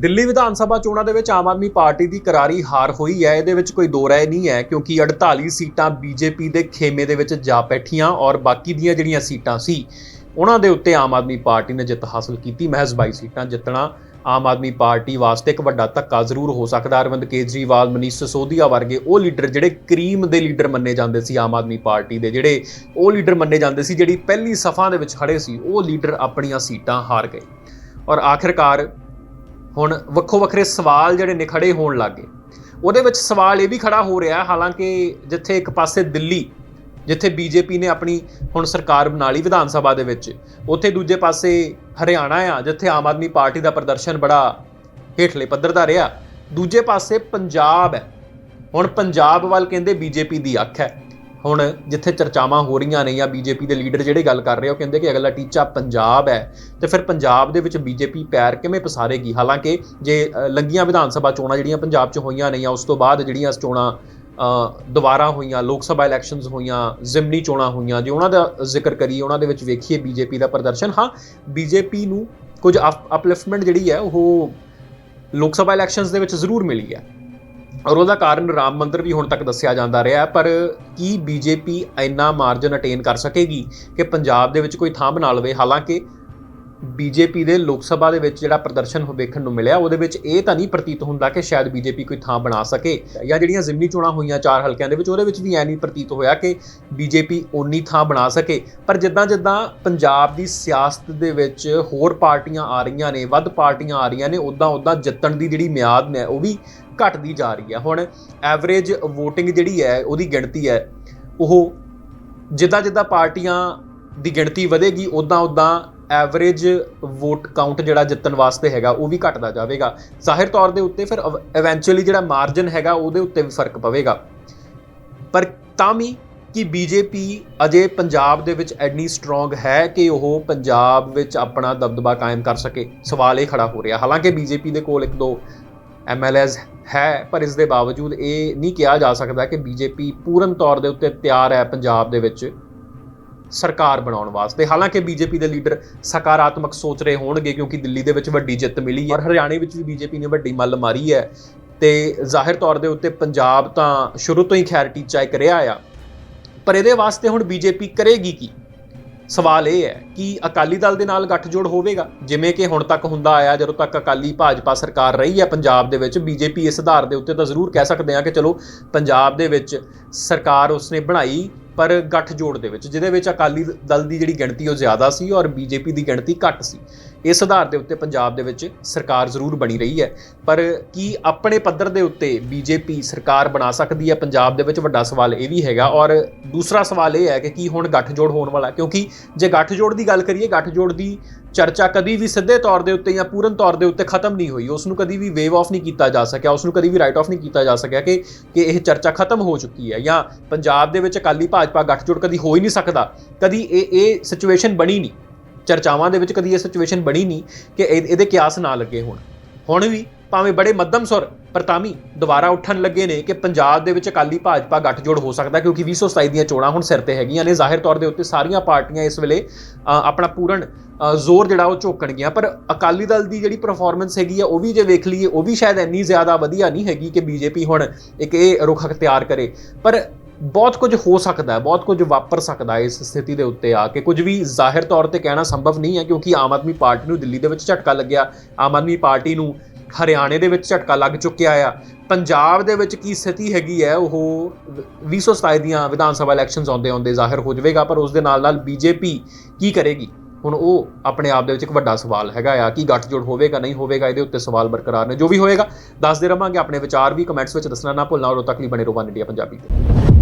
ਦਿੱਲੀ ਵਿਧਾਨ ਸਭਾ ਚੋਣਾਂ ਦੇ ਵਿੱਚ ਆਮ ਆਦਮੀ ਪਾਰਟੀ ਦੀ ਕਰਾਰੀ ਹਾਰ ਹੋਈ ਹੈ। ਇਹਦੇ ਵਿੱਚ ਕੋਈ ਦੋ ਰਾਏ ਨਹੀਂ ਹੈ, ਕਿਉਂਕਿ 48 ਸੀਟਾਂ ਬੀਜੇਪੀ ਦੇ ਖੇਮੇ ਦੇ ਵਿੱਚ ਜਾ ਬੈਠੀਆਂ ਔਰ ਬਾਕੀ ਦੀਆਂ ਜਿਹੜੀਆਂ ਸੀਟਾਂ ਸੀ, ਉਹਨਾਂ ਦੇ ਉੱਤੇ ਆਮ ਆਦਮੀ ਪਾਰਟੀ ਨੇ ਜਿੱਤ ਹਾਸਲ ਕੀਤੀ। ਮਹਿਜ਼ 22 ਸੀਟਾਂ ਜਿੱਤਣਾ ਆਮ ਆਦਮੀ ਪਾਰਟੀ ਵਾਸਤੇ ਇੱਕ ਵੱਡਾ ਧੱਕਾ ਜ਼ਰੂਰ ਹੋ ਸਕਦਾ। ਅਰਵਿੰਦ ਕੇਜਰੀਵਾਲ, ਮਨੀਸ਼ ਸਿਸੋਦੀਆ ਵਰਗੇ ਉਹ ਲੀਡਰ ਜਿਹੜੇ ਕਰੀਮ ਦੇ ਲੀਡਰ ਮੰਨੇ ਜਾਂਦੇ ਸੀ ਆਮ ਆਦਮੀ ਪਾਰਟੀ ਦੇ, ਜਿਹੜੇ ਉਹ ਲੀਡਰ ਮੰਨੇ ਜਾਂਦੇ ਸੀ ਜਿਹੜੀ ਪਹਿਲੀ ਸਫਾ ਦੇ ਵਿੱਚ ਖੜੇ ਸੀ, ਉਹ ਲੀਡਰ ਆਪਣੀਆਂ ਸੀਟਾਂ ਹਾਰ ਗਏ। ਔਰ ਆਖਿਰਕਾਰ ਹੁਣ ਵੱਖੋ ਵੱਖਰੇ ਸਵਾਲ ਜਿਹੜੇ ਨੇ ਖੜੇ ਹੋਣ ਲੱਗੇ ਉਹਦੇ ਵਿੱਚ ਸਵਾਲ ਇਹ ਵੀ ਖੜਾ ਹੋ ਰਿਹਾ ਹਾਲਾਂਕਿ ਜਿੱਥੇ ਇੱਕ ਪਾਸੇ ਦਿੱਲੀ, ਜਿੱਥੇ ਬੀਜੇਪੀ ਨੇ ਆਪਣੀ ਹੁਣ ਸਰਕਾਰ ਬਣਾ ਲਈ ਵਿਧਾਨ ਸਭਾ ਦੇ ਵਿੱਚ, ਉੱਥੇ ਦੂਜੇ ਪਾਸੇ ਹਰਿਆਣਾ ਆ, ਜਿੱਥੇ ਆਮ ਆਦਮੀ ਪਾਰਟੀ ਦਾ ਪ੍ਰਦਰਸ਼ਨ ਬੜਾ ਹੇਠਲੇ ਪੱਧਰ ਦਾ ਰਿਹਾ। ਦੂਜੇ ਪਾਸੇ ਪੰਜਾਬ ਹੈ। ਹੁਣ ਪੰਜਾਬ ਵੱਲ ਕਹਿੰਦੇ ਬੀਜੇਪੀ ਦੀ ਅੱਖ ਹੈ। ਹੁਣ ਜਿੱਥੇ ਚਰਚਾਵਾਂ ਹੋ ਰਹੀਆਂ ਨੇ ਜਾਂ ਬੀਜੇਪੀ ਦੇ ਲੀਡਰ ਜਿਹੜੇ ਗੱਲ ਕਰ ਰਹੇ ਉਹ ਕਹਿੰਦੇ ਕਿ ਅਗਲਾ ਟੀਚਾ ਪੰਜਾਬ ਹੈ। ਤੇ ਫਿਰ ਪੰਜਾਬ ਦੇ ਵਿੱਚ ਬੀਜੇਪੀ ਪੈਰ ਕਿਵੇਂ ਪਸਾਰੇਗੀ? ਹਾਲਾਂਕਿ ਜੇ ਅ, ਲੰਗੀਆਂ ਵਿਧਾਨ ਸਭਾ ਚੋਣਾਂ ਜਿਹੜੀਆਂ ਪੰਜਾਬ 'ਚ ਹੋਈਆਂ ਨੇ ਜਾਂ ਉਸ ਤੋਂ ਬਾਅਦ ਜਿਹੜੀਆਂ ਚੋਣਾਂ ਦੁਬਾਰਾ ਹੋਈਆਂ ਲੋਕ ਸਭਾ ਇਲੈਕਸ਼ਨਸ ਹੋਈਆਂ ਜ਼ਿਮਨੀ ਚੋਣਾਂ ਹੋਈਆਂ ਜੇ ਉਹਨਾਂ ਦਾ ਜ਼ਿਕਰ ਕਰੀਏ ਉਹਨਾਂ ਦੇ ਵਿੱਚ ਵੇਖੀਏ ਬੀਜੇਪੀ ਦਾ ਪ੍ਰਦਰਸ਼ਨ। ਹਾਂ ਬੀਜੇਪੀ ਨੂੰ ਕੁਝ ਅਪਲਿਫਟਮੈਂਟ ਜਿਹੜੀ ਹੈ ਉਹ ਲੋਕ ਸਭਾ ਇਲੈਕਸ਼ਨਸ ਦੇ ਵਿੱਚ ਜ਼ਰੂਰ ਮਿਲੀ ਹੈ। ਔਰ ਉਹਦਾ ਕਾਰਨ ਰਾਮ ਮੰਦਿਰ ਵੀ ਹੁਣ ਤੱਕ ਦੱਸਿਆ ਜਾਂਦਾ ਰਿਹਾ ਪਰ ਕੀ ਬੀਜੇਪੀ ਇੰਨਾ ਮਾਰਜਨ ਅਟੇਨ ਕਰ ਸਕੇਗੀ ਕਿ ਪੰਜਾਬ ਦੇ ਵਿੱਚ ਕੋਈ ਥਾਂ ਬਣਾ ਲਵੇ? ਹਾਲਾਂਕਿ ਬੀਜੇਪੀ ਦੇ ਲੋਕ ਸਭਾ ਦੇ ਵਿੱਚ ਜਿਹੜਾ ਪ੍ਰਦਰਸ਼ਨ ਵੇਖਣ ਨੂੰ ਮਿਲਿਆ, ਉਹਦੇ ਵਿੱਚ ਇਹ ਤਾਂ ਨਹੀਂ ਪ੍ਰਤੀਤ ਹੁੰਦਾ ਕਿ ਸ਼ਾਇਦ ਬੀਜੇਪੀ ਕੋਈ ਥਾਂ ਬਣਾ ਸਕੇ ਜਾਂ ਜਿਹੜੀਆਂ ਜ਼ਿਮਨੀ ਚੋਣਾਂ ਹੋਈਆਂ ਚਾਰ ਹਲਕਿਆਂ ਦੇ ਵਿੱਚ, ਉਹਦੇ ਵਿੱਚ ਵੀ ਐ ਨਹੀਂ ਪ੍ਰਤੀਤ ਹੋਇਆ ਕਿ ਬੀਜੇਪੀ ਉਨੀ ਥਾਂ ਬਣਾ ਸਕੇ। ਪਰ ਜਿੱਦਾਂ ਜਿੱਦਾਂ ਪੰਜਾਬ ਦੀ ਸਿਆਸਤ ਦੇ ਵਿੱਚ ਹੋਰ ਪਾਰਟੀਆਂ ਆ ਰਹੀਆਂ ਨੇ, ਵੱਧ ਪਾਰਟੀਆਂ ਆ ਰਹੀਆਂ ਨੇ ਉਦਾਂ ਉਦਾਂ ਜਿੱਤਣ ਦੀ ਜਿਹੜੀ ਮਿਆਦ ਨੇ, ਉਹ ਵੀ ਘਟਦੀ ਜਾ ਰਹੀ ਹੈ। ਹੁਣ ਐਵਰੇਜ VOTING ਜਿਹੜੀ ਹੈ, ਉਹਦੀ ਗਿਣਤੀ ਹੈ, ਉਹ ਜਿੱਦਾਂ ਜਿੱਦਾਂ ਪਾਰਟੀਆਂ ਦੀ ਗਿਣਤੀ ਵਧੇਗੀ ਉਦਾਂ ਉਦਾਂ ਐਵਰੇਜ ਵੋਟ ਕਾਊਂਟ ਜਿਹੜਾ ਜਿੱਤਣ ਵਾਸਤੇ ਹੈਗਾ, ਉਹ ਵੀ ਘਟਦਾ ਜਾਵੇਗਾ। ਜ਼ਾਹਿਰ ਤੌਰ ਦੇ ਉੱਤੇ ਫਿਰ ਇਵੈਂਚੁਅਲੀ ਜਿਹੜਾ ਮਾਰਜਨ ਹੈਗਾ, ਉਹਦੇ ਉੱਤੇ ਵੀ ਫ਼ਰਕ ਪਵੇਗਾ। ਪਰ ਤਾਂ ਵੀ ਕਿ ਬੀਜੇਪੀ ਅਜੇ ਪੰਜਾਬ ਦੇ ਵਿੱਚ ਐਡਨੀ ਸਟਰੋਂਗ ਹੈ ਕਿ ਉਹ ਪੰਜਾਬ ਵਿੱਚ ਆਪਣਾ ਦਬਦਬਾ ਕਾਇਮ ਕਰ ਸਕੇ। ਸਵਾਲ ਇਹ ਖੜਾ ਹੋ ਰਿਹਾ। ਹਾਲਾਂਕਿ ਬੀਜੇਪੀ ਦੇ ਕੋਲ ਇੱਕ ਦੋ ਐਮਐਲਏਜ਼ ਹੈ, ਪਰ ਇਸ ਦੇ ਬਾਵਜੂਦ ਇਹ ਨਹੀਂ ਕਿਹਾ ਜਾ ਸਕਦਾ ਕਿ ਬੀਜੇਪੀ ਪੂਰਨ ਤੌਰ ਦੇ ਉੱਤੇ ਤਿਆਰ ਹੈ ਪੰਜਾਬ ਦੇ ਵਿੱਚ। ਸਰਕਾਰ ਬਣਾਉਣ ਵਾਸਤੇ। ਹਾਲਾਂਕਿ ਬੀਜੇਪੀ ਦੇ ਲੀਡਰ ਸਕਾਰਾਤਮਕ ਸੋਚ ਰਹੇ ਹੋਣਗੇ ਕਿਉਂਕਿ ਦਿੱਲੀ ਦੇ ਵਿੱਚ ਵੱਡੀ ਜਿੱਤ ਮਿਲੀ ਹੈ। ਔਰ ਹਰਿਆਣੇ ਵਿੱਚ ਵੀ ਬੀਜੇਪੀ ਨੇ ਵੱਡੀ ਮੱਲ ਮਾਰੀ ਹੈ। ਤੇ ਜ਼ਾਹਿਰ ਤੌਰ ਦੇ ਉੱਤੇ ਪੰਜਾਬ ਤਾਂ ਸ਼ੁਰੂ ਤੋਂ ਹੀ ਖੈਰ ਟੀਚਾ ਇੱਕ ਰਿਹਾ ਆ। ਪਰ ਇਹਦੇ ਵਾਸਤੇ ਹੁਣ ਬੀਜੇਪੀ ਕਰੇਗੀ ਕੀ? ਸਵਾਲ ਇਹ ਹੈ ਕਿ ਅਕਾਲੀ ਦਲ ਦੇ ਨਾਲ ਗੱਠਜੋੜ ਹੋਵੇਗਾ? ਜਿਵੇਂ ਕਿ ਹੁਣ ਤੱਕ ਹੁੰਦਾ ਆਇਆ, ਜਦੋਂ ਤੱਕ ਅਕਾਲੀ ਭਾਜਪਾ ਸਰਕਾਰ ਰਹੀ ਹੈ ਪੰਜਾਬ ਦੇ ਵਿੱਚ, ਬੀਜੇਪੀ ਇਸ ਆਧਾਰ ਦੇ ਉੱਤੇ ਤਾਂ ਜ਼ਰੂਰ ਕਹਿ ਸਕਦੇ ਹਾਂ ਕਿ ਚਲੋ ਪੰਜਾਬ ਦੇ ਵਿੱਚ ਸਰਕਾਰ ਉਸਨੇ ਬਣਾਈ ਪਰ ਗੱਠਜੋੜ ਦੇ ਵਿੱਚ, ਜਿਹਦੇ ਵਿੱਚ ਅਕਾਲੀ ਦਲ ਦੀ ਜਿਹੜੀ ਗਿਣਤੀ ਉਹ ਜ਼ਿਆਦਾ ਸੀ ਔਰ ਬੀਜੇਪੀ ਦੀ ਗਿਣਤੀ ਘੱਟ ਸੀ। ਇਸ ਆਧਾਰ ਦੇ ਉੱਤੇ ਪੰਜਾਬ ਦੇ ਵਿੱਚ ਸਰਕਾਰ ਜ਼ਰੂਰ ਬਣੀ ਰਹੀ ਹੈ। ਪਰ ਕੀ ਆਪਣੇ ਪੱਧਰ ਦੇ ਉੱਤੇ ਬੀਜੇਪੀ ਸਰਕਾਰ ਬਣਾ ਸਕਦੀ ਹੈ? ਪੰਜਾਬ ਦੇ ਵਿੱਚ ਵੱਡਾ ਸਵਾਲ ਇਹ ਵੀ ਹੈਗਾ। ਔਰ ਦੂਸਰਾ ਸਵਾਲ ਇਹ ਹੈ ਕਿ ਕੀ ਹੁਣ ਗੱਠਜੋੜ ਹੋਣ ਵਾਲਾ ਕਿਉਂਕਿ ਜੇ ਗੱਠਜੋੜ ਦੀ ਗੱਲ ਕਰੀਏ, ਗੱਠਜੋੜ ਦੀ ਚਰਚਾ ਕਦੀ ਵੀ ਸਿੱਧੇ ਤੌਰ ਦੇ ਉੱਤੇ ਜਾਂ ਪੂਰਨ ਤੌਰ ਦੇ ਉੱਤੇ ਖਤਮ ਨਹੀਂ ਹੋਈ। ਉਸ ਨੂੰ ਕਦੀ ਵੀ ਵੇਵ ਆਫ ਨਹੀਂ ਕੀਤਾ ਜਾ ਸਕਿਆ। ਉਸ ਨੂੰ ਕਦੀ ਵੀ ਰਾਈਟ ਆਫ ਨਹੀਂ ਕੀਤਾ ਜਾ ਸਕਿਆ ਕਿ ਕਿ ਇਹ ਚਰਚਾ ਖਤਮ ਹੋ ਚੁੱਕੀ ਹੈ। ਜਾਂ ਪੰਜਾਬ ਦੇ ਵਿੱਚ ਅਕਾਲੀ ਭਾਜਪਾ ਗੱਠਜੋੜ ਕਦੀ ਹੋ ਹੀ ਨਹੀਂ ਸਕਦਾ। ਕਦੀ ਇਹ ਇਹ ਸਿਚੁਏਸ਼ਨ ਬਣੀ ਨਹੀਂ। ਚਰਚਾਵਾਂ ਦੇ ਵਿੱਚ ਕਦੀ ਇਹ ਸਿਚੁਏਸ਼ਨ ਬਣੀ ਨਹੀਂ ਕਿ ਇਹ- ਇਹਦੇ ਕਿਆਸ ਨਾ ਲੱਗੇ ਹੁਣ। ਹੁਣ ਵੀ ਭਾਵੇਂ ਬੜੇ ਮੱਧਮ ਸੁਰ, ਪਰ ਤਾਂ ਵੀ ਦੁਬਾਰਾ ਉੱਠਣ ਲੱਗੇ ਨੇ ਕਿ ਪੰਜਾਬ ਦੇ ਵਿੱਚ ਅਕਾਲੀ ਭਾਜਪਾ ਗੱਠਜੋੜ ਹੋ ਸਕਦਾ ਕਿਉਂਕਿ 2027 ਦੀਆਂ ਚੋਣਾਂ ਹੁਣ ਸਿਰ ਤੇ ਹੈਗੀਆਂ ਨੇ। ਜ਼ਾਹਿਰ ਤੌਰ ਦੇ ਉੱਤੇ ਸਾਰੀਆਂ ਪਾਰਟੀਆਂ ਇਸ ਵੇਲੇ ਆਪਣਾ ਪੂਰਨ ਜ਼ੋਰ ਜਿਹੜਾ ਉਹ ਝੋਕਣਗੀਆਂ। ਪਰ ਅਕਾਲੀ ਦਲ ਦੀ ਜਿਹੜੀ ਪਰਫਾਰਮੈਂਸ ਹੈਗੀ ਆ, ਉਹ ਵੀ ਜੇ ਵੇਖ ਲਈਏ, ਉਹ ਵੀ ਸ਼ਾਇਦ ਇੰਨੀ ਜ਼ਿਆਦਾ ਵਧੀਆ ਨਹੀਂ ਹੈਗੀ ਕਿ ਬੀਜੇਪੀ ਹੁਣ ਇੱਕ ਇਹ ਰੁਖ ਅਖਤਿਆਰ ਕਰੇ। ਪਰ ਬਹੁਤ ਕੁਝ ਹੋ ਸਕਦਾ ਹੈ, ਬਹੁਤ ਕੁਝ ਵਾਪਰ ਸਕਦਾ ਹੈ ਇਸ ਸਥਿਤੀ ਦੇ ਉੱਤੇ ਆ ਕੇ। ਕੁਝ ਵੀ ਜ਼ਾਹਿਰ ਤੌਰ ਤੇ ਕਹਿਣਾ ਸੰਭਵ ਨਹੀਂ ਹੈ, ਕਿਉਂਕਿ ਆਮ ਆਦਮੀ ਪਾਰਟੀ ਨੂੰ ਦਿੱਲੀ ਦੇ ਵਿੱਚ ਝਟਕਾ ਲੱਗਿਆ। ਆਮ ਆਦਮੀ ਪਾਰਟੀ ਨੂੰ ਹਰਿਆਣੇ ਦੇ ਵਿੱਚ ਝਟਕਾ ਲੱਗ ਚੁੱਕਿਆ ਆ। ਪੰਜਾਬ ਦੇ ਵਿੱਚ ਕੀ ਸਥਿਤੀ ਹੈਗੀ ਹੈ, ਉਹ 2027 ਦੀਆਂ ਵਿਧਾਨ ਸਭਾ ਇਲੈਕਸ਼ਨਸ ਆਉਂਦੇ ਆਉਂਦੇ ਜ਼ਾਹਿਰ ਹੋ ਜਾਵੇਗਾ, ਪਰ ਉਸ ਦੇ ਨਾਲ ਨਾਲ ਬੀਜੇਪੀ ਕੀ ਕਰੇਗੀ? ਹੁਣ ਉਹ ਆਪਣੇ ਆਪ ਦੇ ਵਿੱਚ ਇੱਕ ਵੱਡਾ ਸਵਾਲ ਹੈਗਾ ਆ, ਕਿ ਗੱਠਜੋੜ ਹੋਵੇਗਾ, ਨਹੀਂ ਹੋਵੇਗਾ, ਇਹਦੇ ਉੱਤੇ ਸਵਾਲ ਬਰਕਰਾਰ ਨੇ। ਜੋ ਵੀ ਹੋਏਗਾ ਦੱਸਦੇ ਰਵਾਂਗੇ, ਆਪਣੇ ਵਿਚਾਰ ਵੀ ਕਮੈਂਟਸ ਵਿੱਚ ਦੱਸਣਾ ਨਾ ਭੁੱਲਣਾ, ਔਰ ਉਦੋਂ ਤੱਕ ਲਈ ਬਣੇ ਰਹੋ ਵਨ ਇੰਡੀਆ ਪੰਜਾਬੀ ਤੇ।